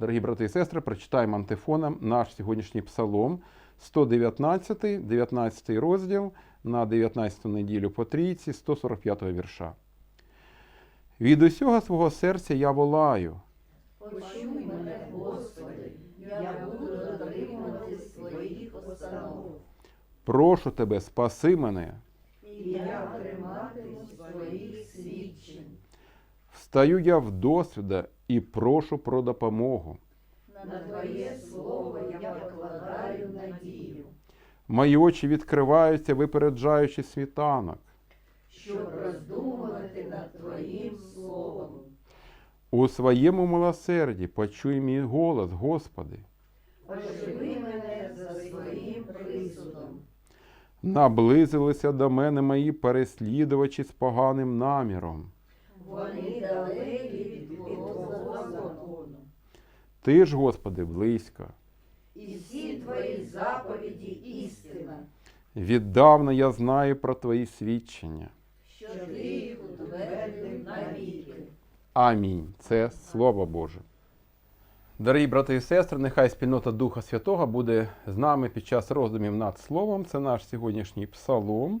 Дорогі брати і сестри, прочитаємо антифоном наш сьогоднішній псалом. 119, 19 розділ на 19 неділю по трійці, 145 вірша. Від усього свого серця я волаю, Почуй мене, Господи, я буду дотримуватись своїх постанов, прошу тебе, спаси мене, і я триматимусь своїх свідчень. Встаю я в досвіда і прошу про допомогу. На Твоє слово я покладаю надію, Мої очі відкриваються, випереджаючи світанок. щоб роздумувати над Твоїм словом. У своєму милосерді почуй мій голос, Господи. Оживи мене за своїм присудом. Наблизилися до мене мої переслідувачі з поганим наміром. Вони далекі від Твого закону. Ти ж, Господи, близько. І всі Твої заповіді істина, Віддавна я знаю про Твої свідчення. що Ти їх утвердив навіки. Амінь. Це Слово Боже. Дорогі брати і сестри, нехай спільнота Духа Святого буде з нами під час роздумів над Словом. Це наш сьогоднішній псалом.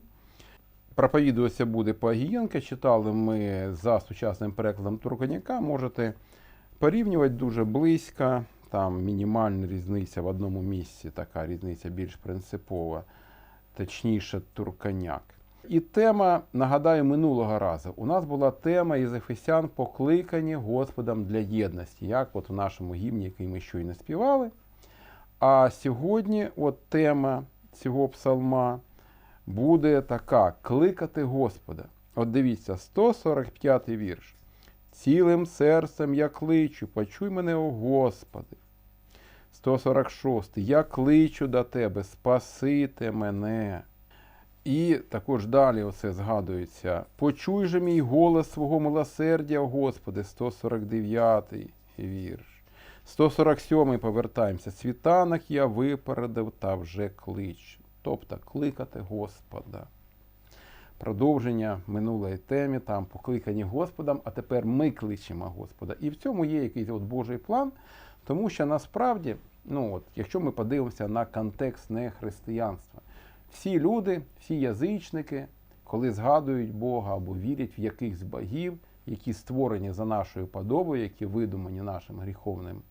Проповідуватися буде по. Читали ми за сучасним перекладом Турконяка. Можете порівнювати дуже близько. Там мінімальна різниця в одному місці, така різниця більш принципова, точніше, Турконяк. І тема, нагадаю, минулого разу. У нас була тема із Ефесян покликані Господом для єдності, як от в нашому гімні, який ми щойно співали. А сьогодні от тема цього псалма буде така: кликати Господа. От дивіться, 145 вірш. Цілим серцем я кличу, почуй мене, о Господи. 146. Я кличу до Тебе, спасите мене. І також далі оце згадується. Почуй же мій голос свого милосердя, о Господи, 149 вірш. 147 повертаємося. Світанок я випередив та вже клич. Тобто кликати Господа. Продовження минулої темі, там покликані Господом, а тепер ми кличемо Господа. І в цьому є якийсь от Божий план, тому що насправді, ну от, якщо ми подивимося на контекст не християнства, всі люди, всі язичники, коли згадують Бога або вірять в якихось богів, які створені за нашою подобою, які видумані нашим гріховним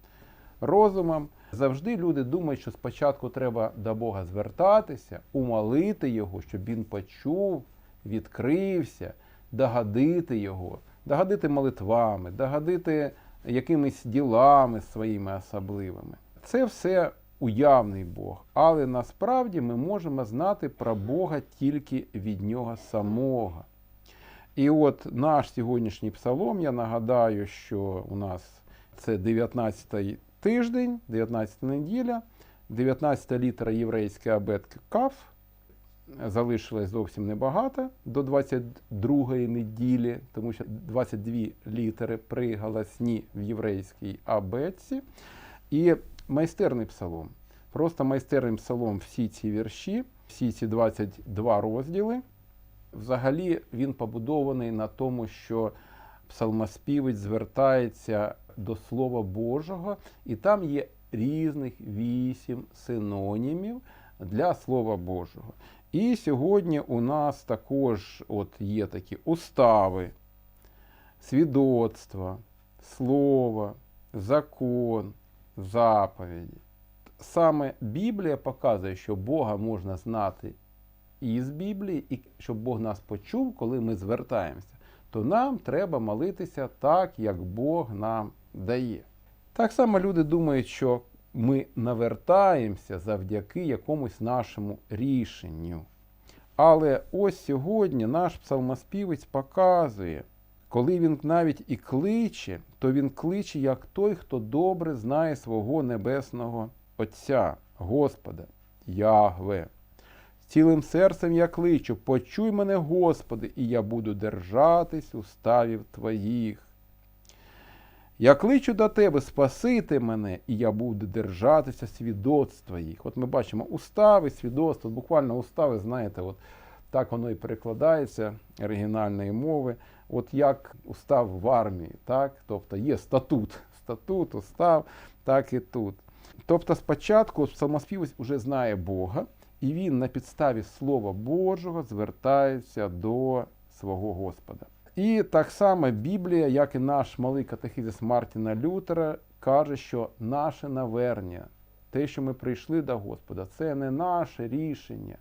розумом, завжди люди думають, що спочатку треба до Бога звертатися, умолити Його, щоб він почув, відкрився, догадити Його, догадити молитвами, догадити якимись ділами своїми особливими. Це все уявний Бог, але насправді ми можемо знати про Бога тільки від Нього самого. І от наш сьогоднішній псалом, я нагадаю, що у нас це 19 тиждень, 19 неділя, 19 літера єврейської абетки Каф. Залишилось зовсім небагато до 22-ї неділі, тому що 22 літери приголосні в єврейській абетці. І майстерний псалом. Просто майстерним псалом всі ці вірші, всі ці 22 розділи. Взагалі він побудований на тому, що псалмоспівець звертається до Слова Божого, і там є різних вісім синонімів для Слова Божого. І сьогодні у нас також от є такі устави, свідоцтва, слово, закон, заповіді. Саме Біблія показує, що Бога можна знати із Біблії, і щоб Бог нас почув, коли ми звертаємося, то нам треба молитися так, як Бог нам дає. Так само люди думають, що ми навертаємося завдяки якомусь нашому рішенню. Але ось сьогодні наш псалмоспівець показує, коли він навіть і кличе, то він кличе як той, хто добре знає свого небесного Отця, Господа, Ягве. Цілим серцем я кличу, почуй мене, Господи, і я буду держатись уставів Твоїх. Я кличу до Тебе, спасити мене, і я буду держатися свідоцтв Твоїх. От ми бачимо устави, свідоцтва, буквально устави, знаєте, от так воно і перекладається оригінальної мови. От як устав в армії, так? Тобто є статут, статут, устав, так і тут. Тобто спочатку псалмоспівець вже знає Бога, і він на підставі Слова Божого звертається до свого Господа. І так само Біблія, як і наш малий катехизис Мартіна Лютера, каже, що наше навернення, те, що ми прийшли до Господа, це не наше рішення.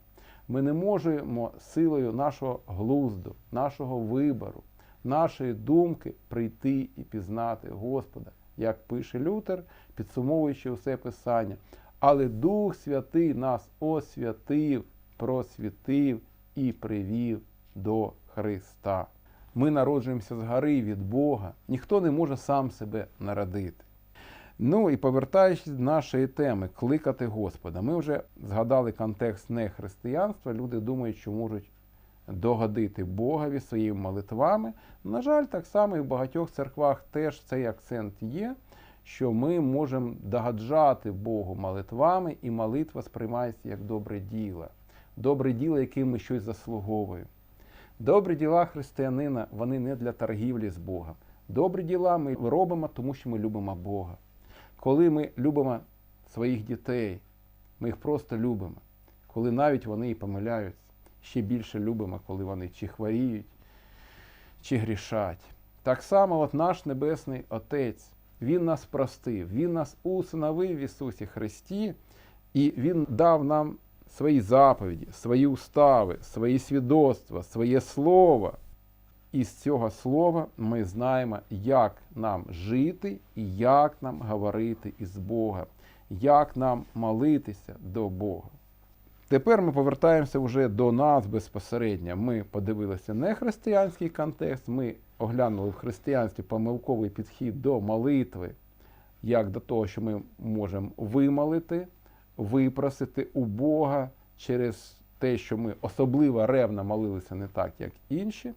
Ми не можемо силою нашого глузду, нашого вибору, нашої думки прийти і пізнати Господа, як пише Лютер, підсумовуючи усе писання. Але Дух Святий нас освятив, просвітив і привів до Христа. Ми народжуємося з гори від Бога. Ніхто не може сам себе народити. Ну і повертаючись до нашої теми, кликати Господа. Ми вже згадали контекст нехристиянства. Люди думають, що можуть догодити Богові своїми молитвами. На жаль, так само і в багатьох церквах теж цей акцент є, що ми можемо догаджати Богу молитвами, і молитва сприймається як добре діло. Добре діло, яким ми щось заслуговуємо. Добрі діла християнина, вони не для торгівлі з Богом. Добрі діла ми робимо, тому що ми любимо Бога. Коли ми любимо своїх дітей, ми їх просто любимо. Коли навіть вони і помиляються, ще більше любимо, коли вони чи хворіють, чи грішать. Так само от наш Небесний Отець, Він нас простив, Він нас усиновив в Ісусі Христі, і Він дав нам свої заповіді, свої устави, свої свідоцтва, своє слово. І з цього слова ми знаємо, як нам жити і як нам говорити із Богом, як нам молитися до Бога. Тепер ми повертаємося вже до нас безпосередньо. Ми подивилися не християнський контекст, ми оглянули в християнстві помилковий підхід до молитви, як до того, що ми можемо вимолити, випросити у Бога через те, що ми особливо ревно молилися не так, як інші.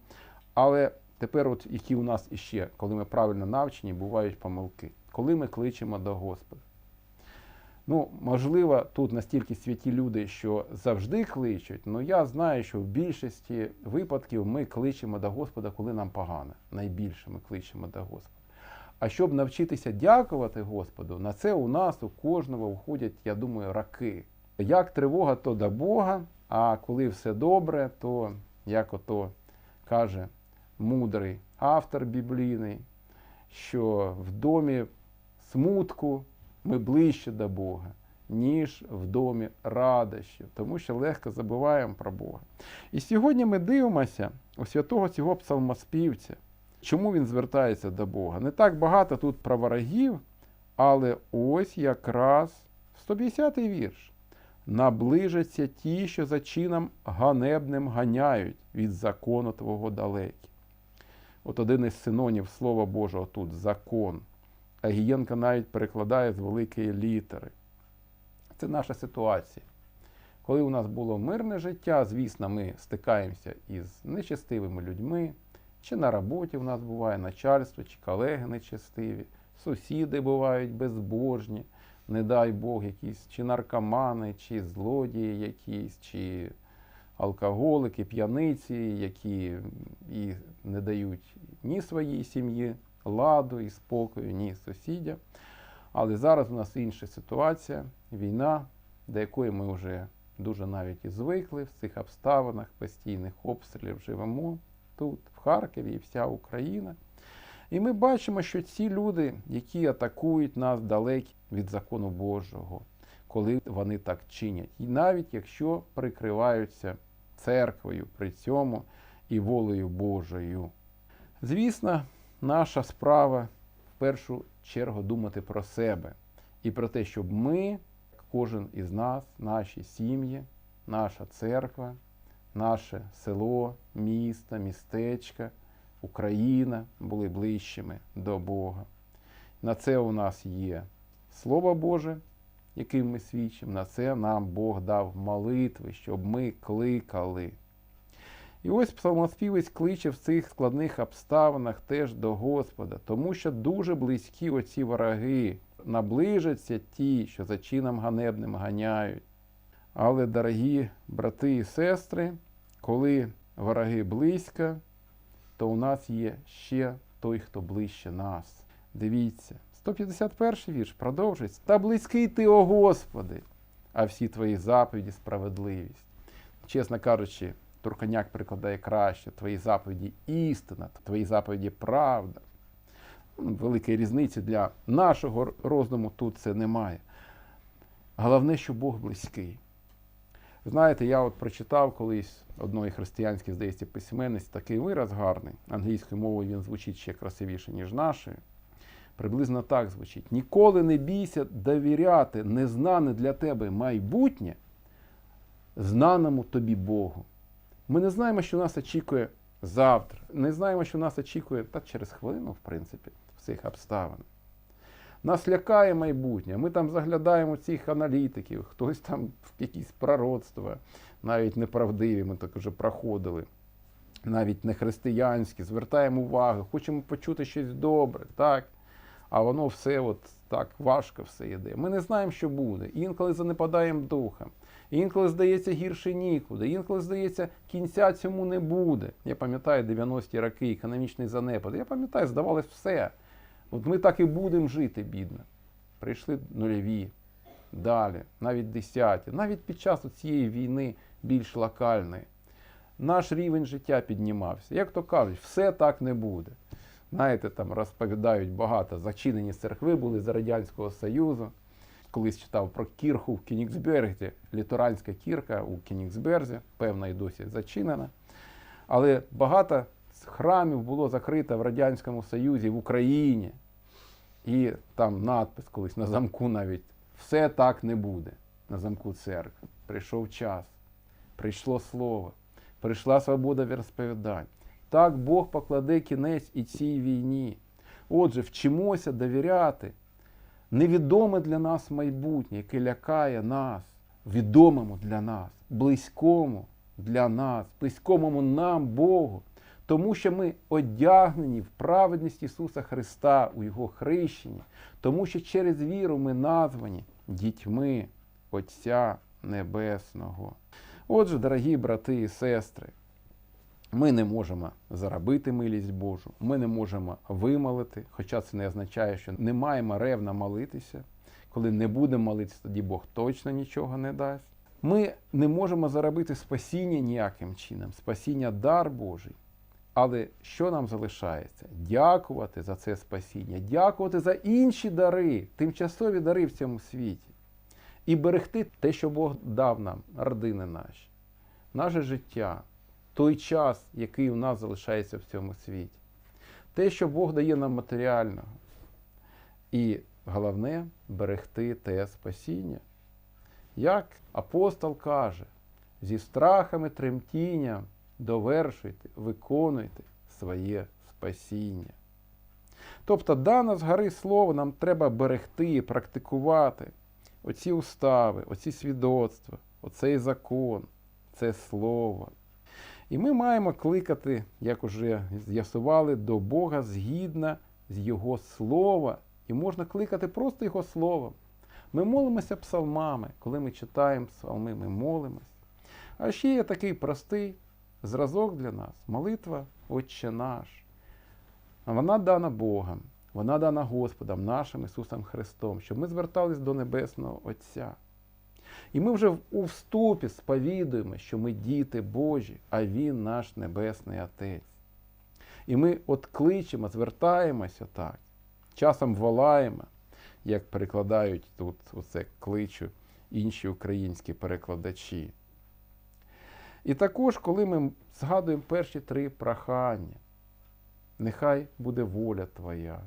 Але тепер, от які у нас іще, коли ми правильно навчені, бувають помилки, коли ми кличемо до Господа. Ну, можливо, тут настільки святі люди, що завжди кличуть, але я знаю, що в більшості випадків ми кличемо до Господа, коли нам погано. Найбільше ми кличемо до Господа. А щоб навчитися дякувати Господу, на це у нас у кожного входять, я думаю, роки. Як тривога, то до Бога, а коли все добре, то як ото каже мудрий автор біблійний, що в домі смутку ми ближче до Бога, ніж в домі радощів, тому що легко забуваємо про Бога. І сьогодні ми дивимося у святого цього псалмоспівця, чому він звертається до Бога. Не так багато тут про ворогів, але ось якраз 150-й вірш. Наближаться ті, що за чином ганебним ганяють від закону Твого далекі. От один із синонів Слова Божого тут закон. А Гієнко навіть перекладає з великої літери. Це наша ситуація. Коли у нас було мирне життя, звісно, ми стикаємося із нечестивими людьми, чи на роботі у нас буває начальство, чи колеги нечестиві, сусіди бувають безбожні, не дай Бог, якісь чи наркомани, чи злодії якісь, чи алкоголики, п'яниці, які і не дають ні своїй сім'ї ладу і спокою, ні сусідям. Але зараз у нас інша ситуація, війна, до якої ми вже дуже навіть і звикли в цих обставинах постійних обстрілів живемо тут, в Харкові і вся Україна. І ми бачимо, що ці люди, які атакують нас далекі від закону Божого, коли вони так чинять, і навіть якщо прикриваються церквою при цьому і волею Божою. Звісно, наша справа в першу чергу думати про себе і про те, щоб ми, кожен із нас, наші сім'ї, наша церква, наше село, місто, містечко, Україна були ближчими до Бога. На це у нас є Слово Боже, яким ми свідчимо, на це нам Бог дав молитви, щоб ми кликали. І ось псалмоспівець кличе в цих складних обставинах теж до Господа, тому що дуже близькі оці вороги, наближаться ті, що за чином ганебним ганяють. Але, дорогі брати і сестри, коли вороги близько, то у нас є ще той, хто ближче нас. Дивіться, 151 вірш продовжується. Та близький ти, о Господи, а всі твої заповіді справедливість. Чесно кажучи, Турканяк прикладає краще, твої заповіді істина, твої заповіді правда. Ну, Великої різниці для нашого роздуму тут це немає. Головне, що Бог близький. Знаєте, я от прочитав колись одної християнської, здається, письменниць такий вираз гарний. Англійською мовою він звучить ще красивіше, ніж нашою. Приблизно так звучить: ніколи не бійся довіряти незнане для тебе майбутнє знаному тобі Богу. Ми не знаємо, що нас очікує завтра. Не знаємо, що нас очікує та через хвилину, в принципі, всіх обставин. Нас лякає майбутнє. Ми там заглядаємо цих аналітиків, хтось там в якісь пророцтва, навіть неправдиві, ми так вже проходили, навіть не християнські, звертаємо увагу, хочемо почути щось добре, так? А воно все от так важко все йде. Ми не знаємо, що буде. Інколи занепадаємо духом. Інколи здається гірше нікуди. Інколи здається, кінця цьому не буде. Я пам'ятаю 90-ті роки, економічний занепад. Я пам'ятаю, здавалось все. От ми так і будемо жити, бідно. Прийшли нульові, далі, навіть десяті, навіть під час цієї війни більш локальної. Наш рівень життя піднімався. Як то кажуть, все так не буде. Знаєте, там розповідають багато. Зачинені церкви були за Радянського Союзу. Колись читав про кірху в Кінігсберзі, літоранська кірка у Кінігсберзі, певна і досі зачинена. Але багато храмів було закрито в Радянському Союзі, в Україні. І там надпис колись на замку навіть все так не буде. На замку церкви. Прийшов час, прийшло слово, прийшла свобода віросповідань. Так Бог покладе кінець і цій війні. Отже, вчимося довіряти невідоме для нас майбутнє, яке лякає нас, відомому для нас, близькому для нас, близькому нам Богу, тому що ми одягнені в праведність Ісуса Христа у Його хрещенні, тому що через віру ми названі дітьми Отця Небесного. Отже, дорогі брати і сестри, ми не можемо заробити милість Божу, ми не можемо вимолити, хоча це не означає, що не маємо ревно молитися. Коли не будемо молитися, тоді Бог точно нічого не дасть. Ми не можемо заробити спасіння ніяким чином, спасіння дар Божий. Але що нам залишається? Дякувати за це спасіння, дякувати за інші дари, тимчасові дари в цьому світі. І берегти те, що Бог дав нам, родини наші, наше життя, той час, який у нас залишається в цьому світі. Те, що Бог дає нам матеріального. І головне берегти те спасіння. Як апостол каже, зі страхами, тремтінням довершуйте, виконуйте своє спасіння. Тобто, дане з слово нам треба берегти, практикувати оці устави, оці свідоцтва, оцей закон, це слово. І ми маємо кликати, як уже з'ясували, до Бога згідно з Його слова. І можна кликати просто Його словом. Ми молимося псалмами. Коли ми читаємо псалми, ми молимося. А ще є такий простий зразок для нас молитва Отче наш. Вона дана Богом, вона дана Господом нашим Ісусом Христом, щоб ми звертались до Небесного Отця. І ми вже у вступі сповідуємо, що ми діти Божі, а Він наш Небесний Отець. І ми от кличемо, звертаємося так, часом волаємо, як перекладають тут оце кличу інші українські перекладачі. І також, коли ми згадуємо перші три прохання, нехай буде воля Твоя,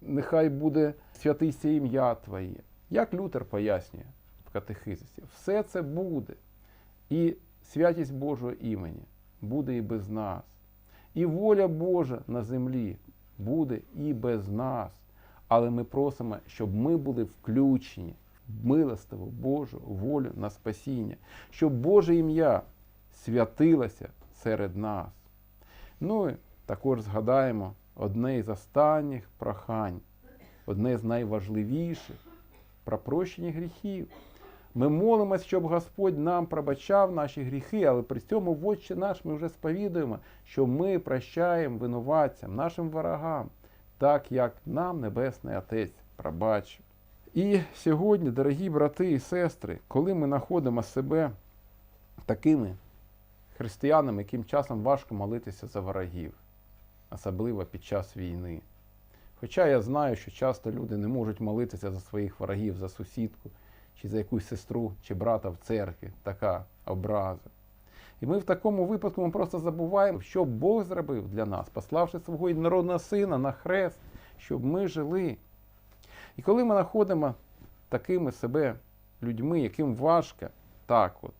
нехай буде святийся ім'я Твоє. Як Лютер пояснює в катехизисі, все це буде. І святість Божого імені буде і без нас. І воля Божа на землі буде і без нас. Але ми просимо, щоб ми були включені в милостиву Божу волю на спасіння, щоб Боже ім'я святилося серед нас. Ну і також згадаємо одне із останніх прохань, одне з найважливіших про прощення гріхів. Ми молимося, щоб Господь нам пробачав наші гріхи, але при цьому в Отче наш ми вже сповідуємо, що ми прощаємо винуватцям, нашим ворогам, так як нам Небесний Отець пробачив. І сьогодні, дорогі брати і сестри, коли ми знаходимо себе такими християнами, яким часом важко молитися за ворогів, особливо під час війни. Хоча я знаю, що часто люди не можуть молитися за своїх ворогів, за сусідку, чи за якусь сестру, чи брата в церкві, така образа. І ми в такому випадку ми просто забуваємо, що Бог зробив для нас, пославши свого єдинородного сина на хрест, щоб ми жили. І коли ми знаходимо такими себе людьми, яким важко так от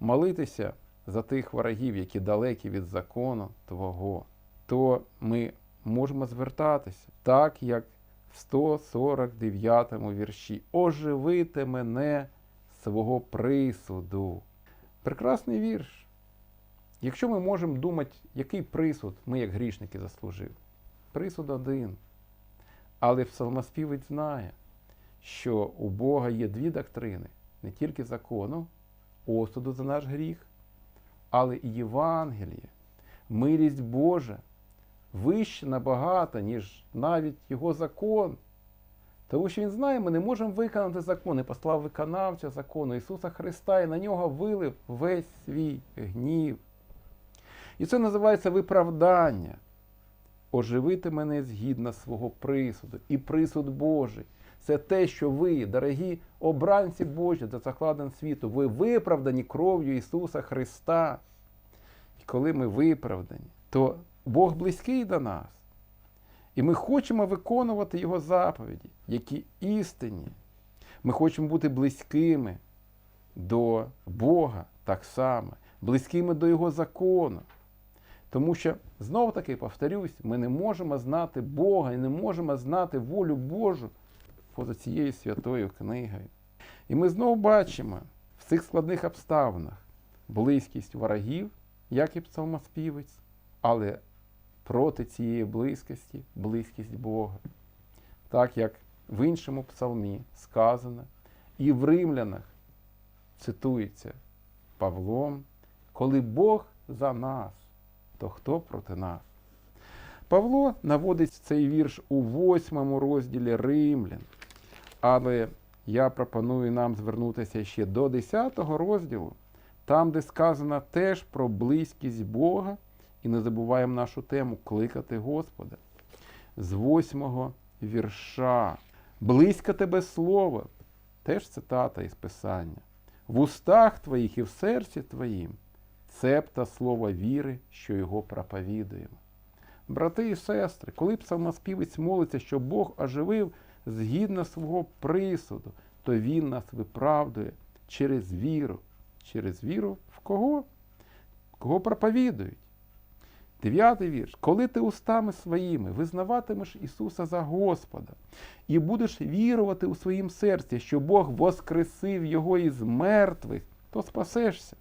молитися за тих ворогів, які далекі від закону Твого, то ми можемо звертатися так, як 149 вірші. Оживите мене свого присуду. Прекрасний вірш. Якщо ми можемо думати, який присуд ми, як грішники, заслужили. Присуд один. Але псалмоспівець знає, що у Бога є дві доктрини: не тільки закону, осуду за наш гріх, але і Євангеліє, милість Божа вище набагато, ніж навіть його закон. Тому що він знає, ми не можемо виконати закон і послав виконавця закону Ісуса Христа, і на нього вилив весь свій гнів. І це називається виправдання. Оживити мене згідно свого присуду. І присуд Божий. Це те, що ви, дорогі обранці Божі, за закладен світу, ви виправдані кров'ю Ісуса Христа. І коли ми виправдані, то Бог близький до нас. І ми хочемо виконувати Його заповіді, які істинні. Ми хочемо бути близькими до Бога так само, близькими до Його закону. Тому що, знову таки, повторюсь, ми не можемо знати Бога і не можемо знати волю Божу поза цією святою книгою. І ми знову бачимо в цих складних обставинах близькість ворогів, як і псалмоспівець, але проти цієї близькості близькість Бога. Так як в іншому псалмі сказано, і в римлянах цитується Павлом, коли Бог за нас, то хто проти нас? Павло наводить цей вірш у восьмому розділі Римлян. Але я пропоную нам звернутися ще до 10 розділу, там, де сказано теж про близькість Бога, і не забуваємо нашу тему кликати Господа. З восьмого вірша. Близько тебе слово, теж цитата із Писання. В устах твоїх і в серці твоїм цепта слова віри, що його проповідуємо. Брати і сестри, коли псалмоспівець молиться, що Бог оживив згідно свого присуду, то Він нас виправдує через віру. Через віру в кого? Кого проповідують? Дев'ятий вірш. Коли ти устами своїми визнаватимеш Ісуса за Господа і будеш вірувати у своїм серці, що Бог воскресив Його із мертвих, то спасешся.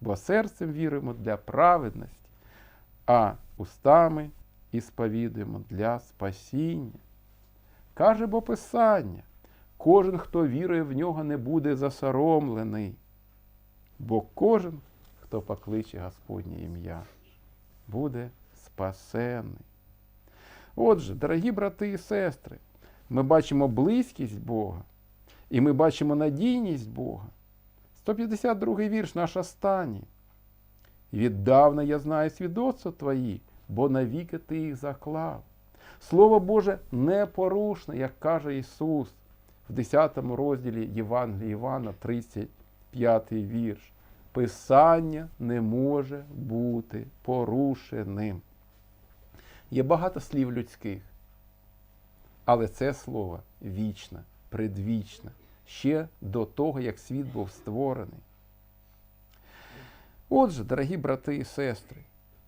Бо серцем віруємо для праведності, а устами і сповідуємо для спасіння. Каже бо Писання, кожен, хто вірує в нього, не буде засоромлений, бо кожен, хто покличе Господнє ім'я, буде спасений. Отже, дорогі брати і сестри, ми бачимо близькість Бога, і ми бачимо надійність Бога. 152 вірш, наш останній. Віддавна я знаю свідоцтва твої, бо навіки ти їх заклав. Слово Боже непорушне, як каже Ісус в 10 розділі Євангелія Івана, 35 вірш. Писання не може бути порушеним. Є багато слів людських, але це слово вічне, предвічне, ще до того, як світ був створений. Отже, дорогі брати і сестри,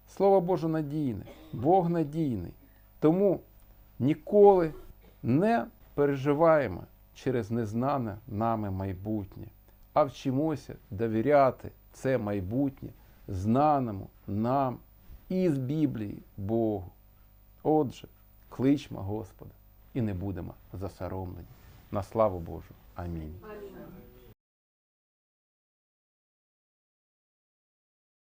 Слово Боже надійне, Бог надійний. Тому ніколи не переживаємо через незнане нами майбутнє, а вчимося довіряти це майбутнє знаному нам із Біблії Богу. Отже, кличмо Господа і не будемо засоромлені. На славу Божу. Амінь.